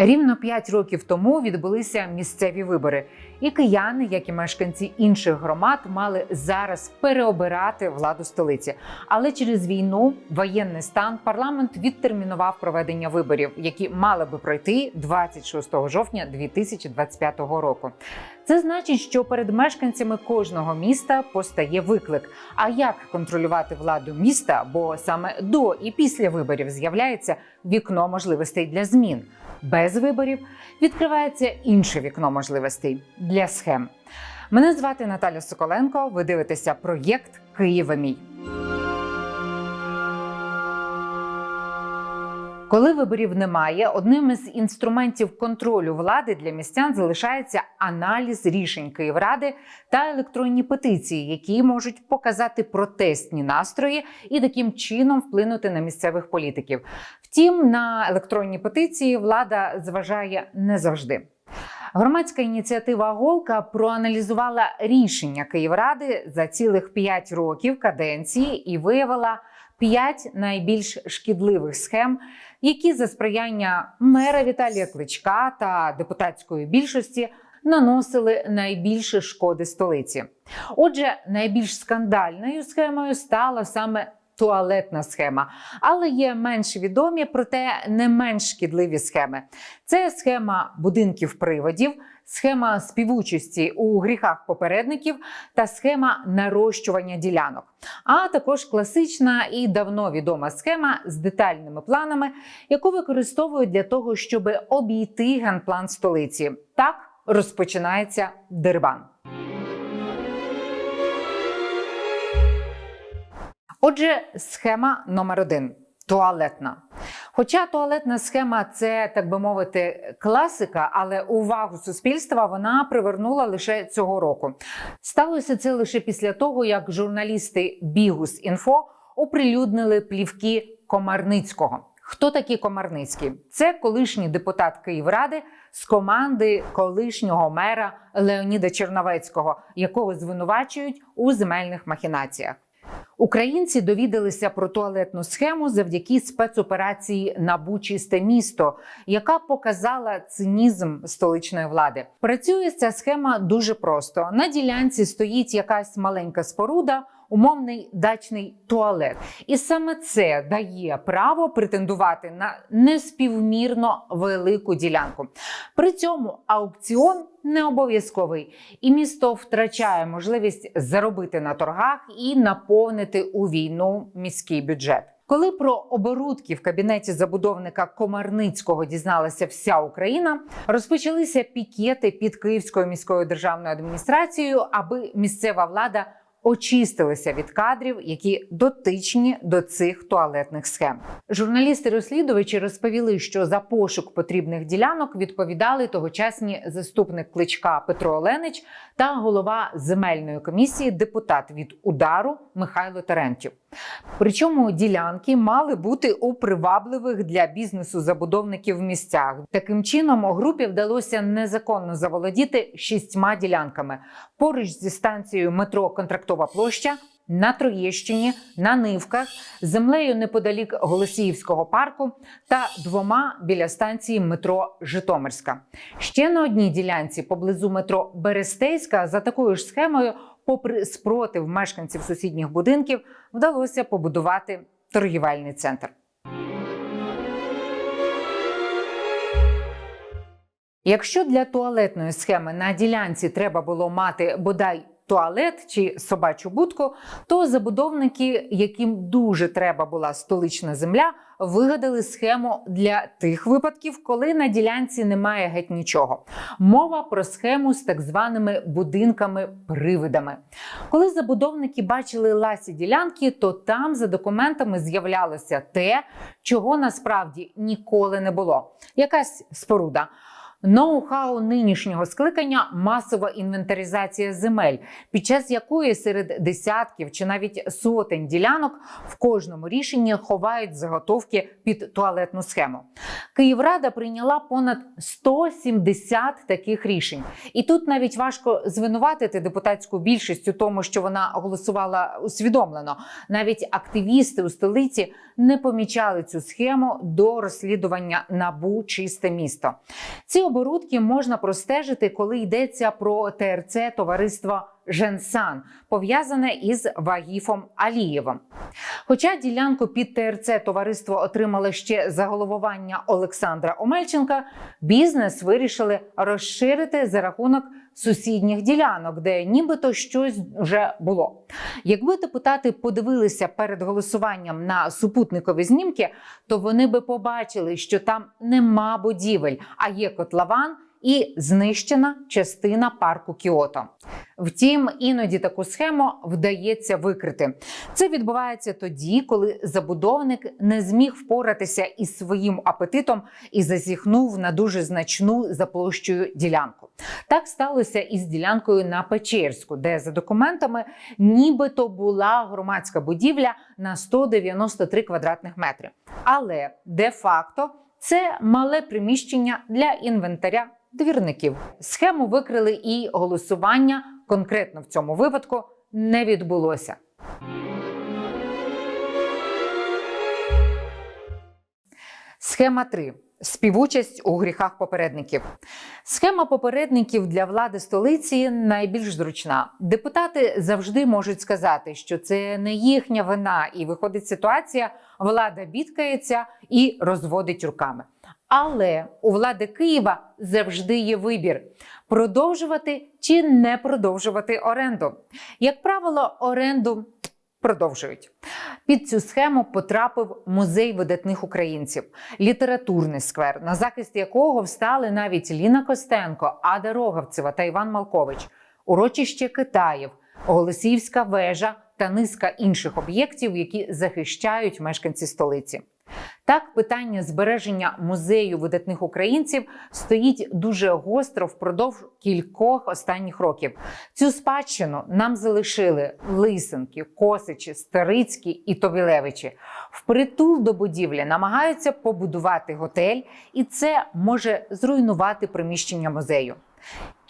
Рівно 5 років тому відбулися місцеві вибори, і кияни, як і мешканці інших громад, мали зараз переобирати владу столиці. Але через війну, воєнний стан, парламент відтермінував проведення виборів, які мали би пройти 26 жовтня 2025 року. Це значить, що перед мешканцями кожного міста постає виклик. А як контролювати владу міста? Бо саме до і після виборів з'являється вікно можливостей для змін. Без виборів відкривається інше вікно можливостей для схем. Мене звати Наталя Соколенко. Ви дивитеся проєкт Києва мій. Коли виборів немає, одним із інструментів контролю влади для містян залишається аналіз рішень Київради та електронні петиції, які можуть показати протестні настрої і таким чином вплинути на місцевих політиків. Втім, на електронні петиції влада зважає не завжди. Громадська ініціатива Голка проаналізувала рішення Київради за цілих 5 років каденції і виявила 5 найбільш шкідливих схем, які за сприяння мера Віталія Кличка та депутатської більшості наносили найбільше шкоди столиці. Отже, найбільш скандальною схемою стала саме туалетна схема, але є менш відомі, проте не менш шкідливі схеми. Це схема будинків приводів, схема співучасті у гріхах попередників та схема нарощування ділянок. А також класична і давно відома схема з детальними планами, яку використовують для того, щоб обійти генплан столиці. Так розпочинається дербан. Отже, схема номер один туалетна. Хоча туалетна схема це, так би мовити, класика, але увагу суспільства вона привернула лише цього року. Сталося це лише після того, як журналісти Бігус Інфо оприлюднили плівки Комарницького. Хто такі Комарницькі? Це колишній депутат Київради з команди колишнього мера Леоніда Черновецького, якого звинувачують у земельних махінаціях. Українці довідалися про туалетну схему завдяки спецоперації на Бучісте місто, яка показала цинізм столичної влади. Працює ця схема дуже просто: на ділянці стоїть якась маленька споруда. Умовний дачний туалет, і саме це дає право претендувати на неспівмірно велику ділянку. При цьому аукціон не обов'язковий, і місто втрачає можливість заробити на торгах і наповнити у війну міський бюджет. Коли про оборудки в кабінеті забудовника Комарницького дізналася вся Україна, розпочалися пікети під Київською міською державною адміністрацією, аби місцева влада очистилися від кадрів, які дотичні до цих туалетних схем. Журналісти-розслідувачі розповіли, що за пошук потрібних ділянок відповідали тогочасні заступник кличка Петро Оленич та голова земельної комісії, депутат від удару Михайло Терентів. Причому ділянки мали бути у привабливих для бізнесу забудовників місцях. Таким чином, групі вдалося незаконно заволодіти шістьма ділянками поруч зі станцією метро Контрактова площа. На Троєщині, на Нивках, землею неподалік Голосіївського парку та двома біля станції метро Житомирська. Ще на одній ділянці поблизу метро Берестейська за такою ж схемою, попри спротив мешканців сусідніх будинків, вдалося побудувати торгівельний центр. Якщо для туалетної схеми на ділянці треба було мати бодай туалет чи собачу будку, то забудовники, яким дуже треба була столична земля, вигадали схему для тих випадків, коли на ділянці немає геть нічого. Мова про схему з так званими будинками-привидами. Коли забудовники бачили ласі ділянки, то там за документами з'являлося те, чого насправді ніколи не було. Якась споруда. Ноу-хау нинішнього скликання масова інвентаризація земель, під час якої серед десятків чи навіть сотень ділянок в кожному рішенні ховають заготовки під туалетну схему. Київрада прийняла понад 170 таких рішень, і тут навіть важко звинуватити депутатську більшість у тому, що вона голосувала усвідомлено. Навіть активісти у столиці не помічали цю схему до розслідування набу чисте місто. Ці оборудки можна простежити, коли йдеться про ТРЦ товариства Женсан, пов'язане із Вагіфом Алієвим. Хоча ділянку під ТРЦ товариство отримало ще за головування Олександра Омельченка, бізнес вирішили розширити за рахунок сусідніх ділянок, де нібито щось вже було. Якби депутати подивилися перед голосуванням на супутникові знімки, то вони би побачили, що там нема будівель, а є котлован і знищена частина парку Кіото. Втім, іноді таку схему вдається викрити. Це відбувається тоді, коли забудовник не зміг впоратися із своїм апетитом і зазіхнув на дуже значну за площею ділянку. Так сталося із ділянкою на Печерську, де за документами нібито була громадська будівля на 193 квадратних метри. Але де-факто це мале приміщення для інвентаря двірників. Схему викрили і голосування конкретно в цьому випадку не відбулося. Схема 3. Співучасть у гріхах попередників. Схема попередників для влади столиці найбільш зручна. Депутати завжди можуть сказати, що це не їхня вина, і виходить ситуація, влада бідкається і розводить руками. Але у влади Києва завжди є вибір: продовжувати чи не продовжувати оренду. Як правило, оренду продовжують. Під цю схему потрапив музей видатних українців, літературний сквер, на захист якого встали навіть Ліна Костенко, Ада Роговцева та Іван Малкович, урочище Китаїв, Голосіївська вежа та низка інших об'єктів, які захищають мешканці столиці. Так, питання збереження музею видатних українців стоїть дуже гостро впродовж кількох останніх років. Цю спадщину нам залишили Лисенки, Косичі, Старицькі і Товілевичі. Впритул до будівлі намагаються побудувати готель, і це може зруйнувати приміщення музею.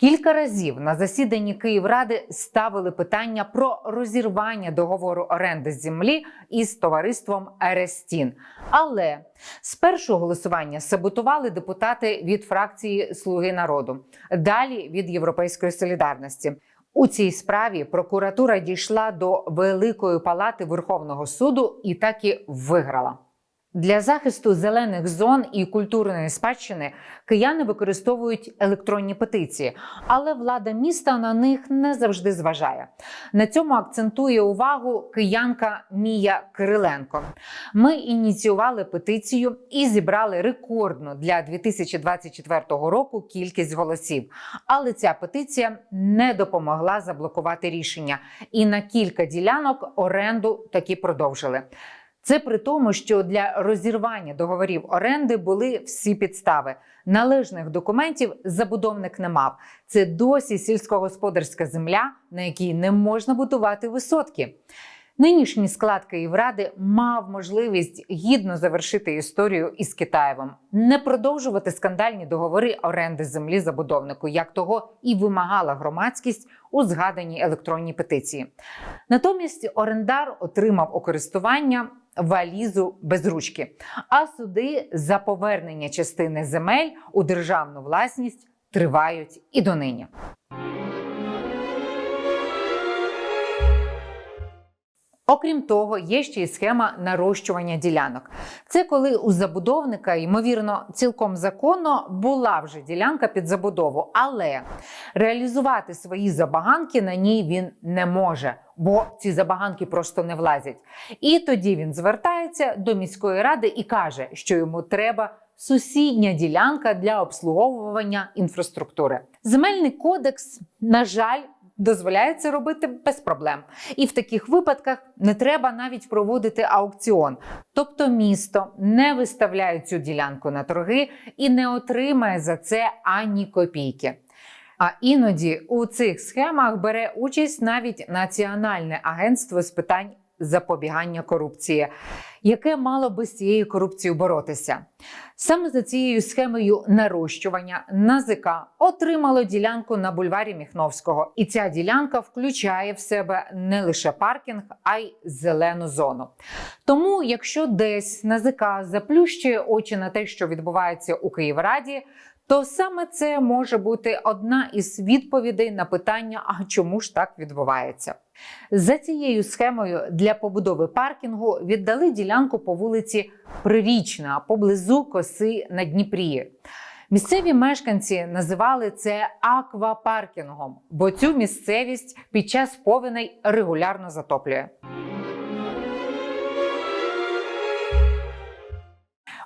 Кілька разів на засіданні Київради ставили питання про розірвання договору оренди землі із товариством Ерестін. Але з першого голосування саботували депутати від фракції Слуги народу, далі від Європейської солідарності. У цій справі прокуратура дійшла до Великої палати Верховного суду і так і виграла. Для захисту зелених зон і культурної спадщини кияни використовують електронні петиції, але влада міста на них не завжди зважає. На цьому акцентує увагу киянка Мія Кириленко. Ми ініціювали петицію і зібрали рекордну для 2024 року кількість голосів. Але ця петиція не допомогла заблокувати рішення, і на кілька ділянок оренду таки продовжили. Це при тому, що для розірвання договорів оренди були всі підстави. Належних документів забудовник не мав. Це досі сільськогосподарська земля, на якій не можна будувати висотки. Нинішній склад Київради мав можливість гідно завершити історію із Китаєвим, не продовжувати скандальні договори оренди землі забудовнику, як того і вимагала громадськість у згаданій електронній петиції. Натомість орендар отримав у користування валізу без ручки, а суди за повернення частини земель у державну власність тривають і донині. Окрім того, є ще й схема нарощування ділянок. Це коли у забудовника, ймовірно, цілком законно була вже ділянка під забудову, але реалізувати свої забаганки на ній він не може, бо ці забаганки просто не влазять. І тоді він звертається до міської ради і каже, що йому треба. Сусідня ділянка для обслуговування інфраструктури. Земельний кодекс, на жаль, дозволяється робити без проблем. І в таких випадках не треба навіть проводити аукціон. Тобто місто не виставляє цю ділянку на торги і не отримає за це ані копійки. А іноді у цих схемах бере участь навіть Національне агентство з питань запобігання корупції, яке мало би з цією корупцією боротися. Саме за цією схемою нарощування НАЗК отримало ділянку на бульварі Міхновського, і ця ділянка включає в себе не лише паркінг, а й зелену зону. Тому, якщо десь НАЗК заплющує очі на те, що відбувається у Київраді, то саме це може бути одна із відповідей на питання: а чому ж так відбувається? За цією схемою для побудови паркінгу віддали ділянку по вулиці Прирічна поблизу коси на Дніпрі. Місцеві мешканці називали це аквапаркінгом, бо цю місцевість під час повеней регулярно затоплює.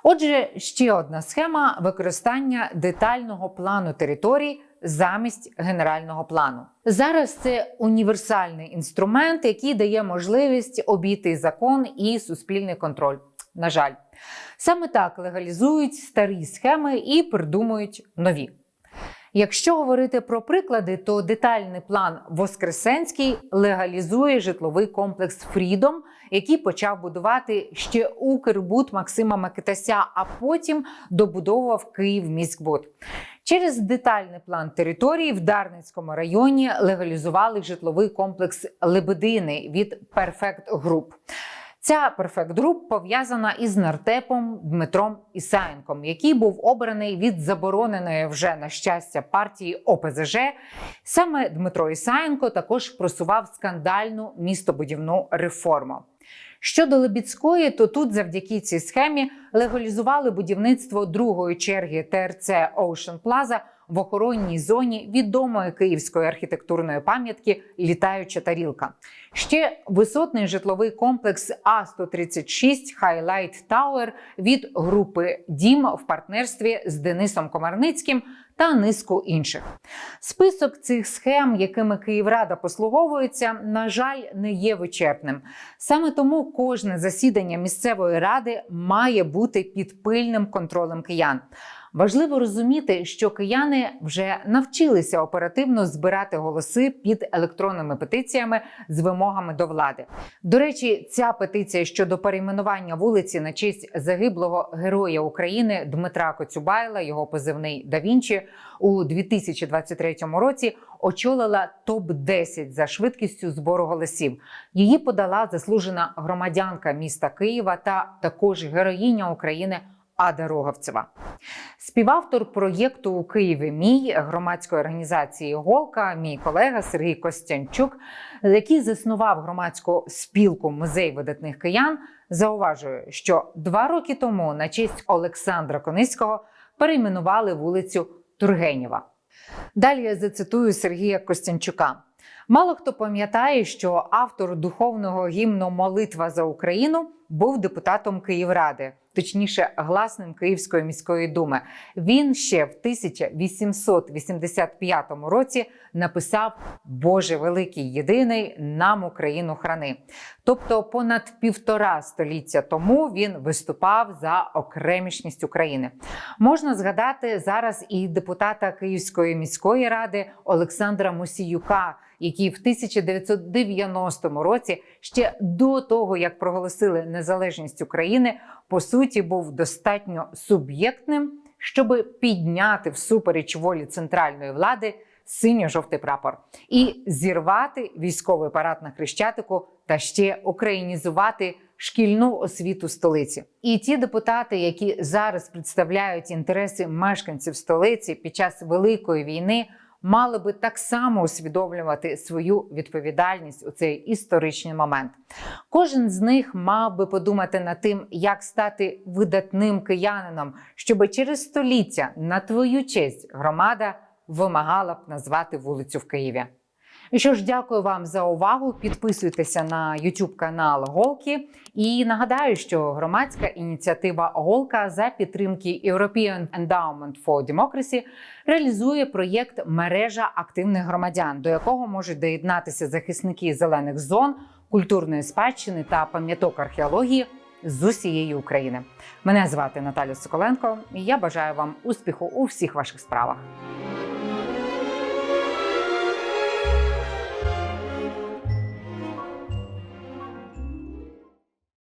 Отже, ще одна схема використання детального плану територій замість генерального плану. Зараз це універсальний інструмент, який дає можливість обійти закон і суспільний контроль. На жаль, саме так легалізують старі схеми і придумують нові. Якщо говорити про приклади, то детальний план Воскресенський легалізує житловий комплекс Фрідом, який почав будувати ще Укрбуд Максима Микитася, а потім добудовував Київміськбуд. Через детальний план території в Дарницькому районі легалізували житловий комплекс Лебедини від Перфект Груп. Ця Group пов'язана із нартепом Дмитром Ісаєнком, який був обраний від забороненої вже на щастя партії ОПЗЖ. Саме Дмитро Ісаєнко також просував скандальну містобудівну реформу. Щодо Лебідської, то тут завдяки цій схемі легалізували будівництво другої черги ТРЦ Ocean Plaza в охоронній зоні відомої київської архітектурної пам'ятки Літаюча тарілка. Ще висотний житловий комплекс А 136 Highlight Tower від групи Дім в партнерстві з Денисом Комарницьким та низку інших. Список цих схем, якими Київрада послуговується, на жаль, не є вичерпним. Саме тому кожне засідання місцевої ради має бути під пильним контролем киян. Важливо розуміти, що кияни вже навчилися оперативно збирати голоси під електронними петиціями з вимогами до влади. До речі, ця петиція щодо перейменування вулиці на честь загиблого героя України Дмитра Коцюбайла, його позивний да Вінчі, у 2023 році очолила топ 10 за швидкістю збору голосів. Її подала заслужена громадянка міста Києва та також героїня України. Ада Роговцева. Співавтор проєкту у Києві Мій громадської організації Голка, мій колега Сергій Костянчук, який заснував громадську спілку музей видатних киян, зауважує, що два роки тому на честь Олександра Кониського перейменували вулицю Тургенєва. Далі я зацитую Сергія Костянчука. Мало хто пам'ятає, що автор духовного гімну Молитва за Україну був депутатом Київради, точніше, гласним Київської міської думи. Він ще в 1885 році написав Боже великий єдиний нам Україну храни. Тобто, понад півтора століття тому він виступав за окремішність України. Можна згадати зараз і депутата Київської міської ради Олександра Мусіюка, який в 1990 році ще до того, як проголосили незалежність України, по суті був достатньо суб'єктним, щоб підняти всупереч волі центральної влади синьо-жовтий прапор і зірвати військовий парад на Хрещатику та ще українізувати шкільну освіту столиці. І ті депутати, які зараз представляють інтереси мешканців столиці під час великої війни. Мали би так само усвідомлювати свою відповідальність у цей історичний момент. Кожен з них мав би подумати над тим, як стати видатним киянином, щоб через століття на твою честь громада вимагала б назвати вулицю в Києві. І що ж, дякую вам за увагу. Підписуйтеся на YouTube канал Голки. І нагадаю, що громадська ініціатива Голка за підтримки European Endowment for Democracy реалізує проєкт Мережа активних громадян, до якого можуть доєднатися захисники зелених зон, культурної спадщини та пам'яток археології з усієї України. Мене звати Наталя Соколенко, і я бажаю вам успіху у всіх ваших справах.